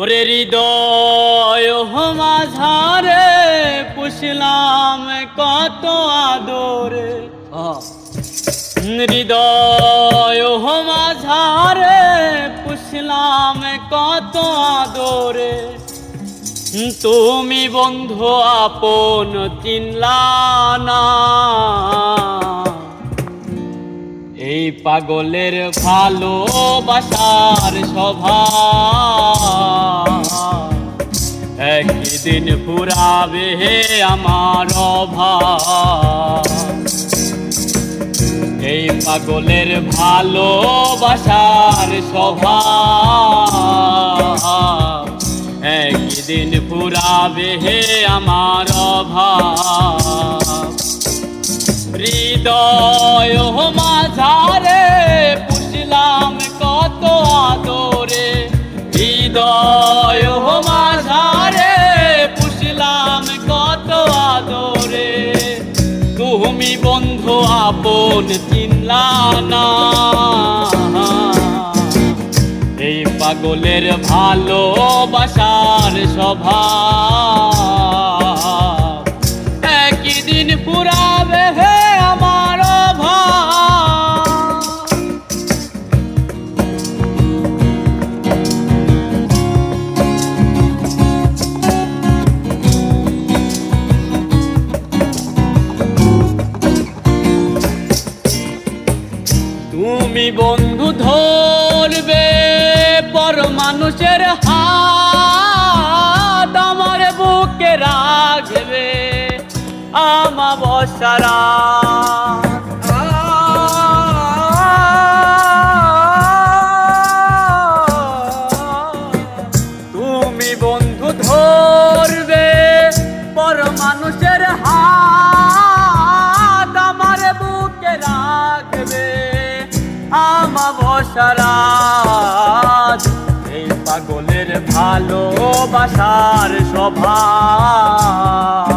ওরে হৃদয় মাঝারে পুষলাম কত আদরে। হৃদয় মাঝারে পুষলাম কত আদরে। তুমি বন্ধু আপন চিনলা না। এই পাগলের ভালোবাসার সভা একদিন ফুরাবে আমার অভাব। এই পাগলের ভালোবাসার সভা একদিন ফুরাবে আমার অভাব। হৃদয় মাঝারে পুষলাম কত আদরে। হৃদয় মাঝারে তুমি বন্ধ আপন চিনলা না এই পাগলের ভালোবাসার স্বভাব। বন্ধু ধরবে পর মানুষের হাত আমার বুকে রাখবে আমা বসারা তুমি বন্ধু ধরবে পর মানুষের হাত বসারাত এই পাগলের ভালোবাসার স্বভাব।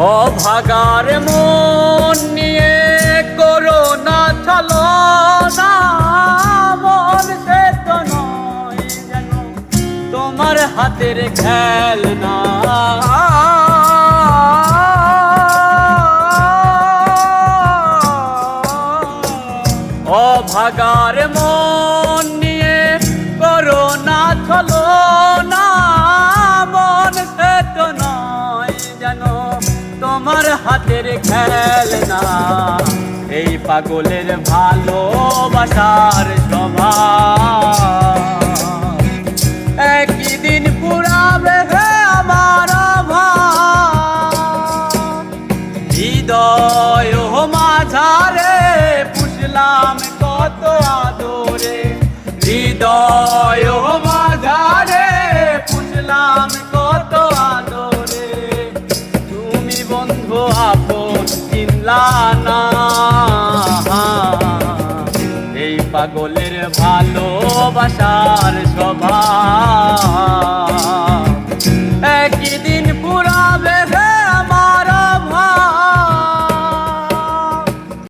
অভাগার মন নিয়ে চলো না নয় যেন তোমার হাতের খেলনা। অভাগার মন হাতের খেলনা। এই পাগলের ভালোবাসার স্বভাব। একই দিন পুরাবে আমার হৃদয় মাঝারে পুষলাম পাগলের ভালোবাসার স্বভাব।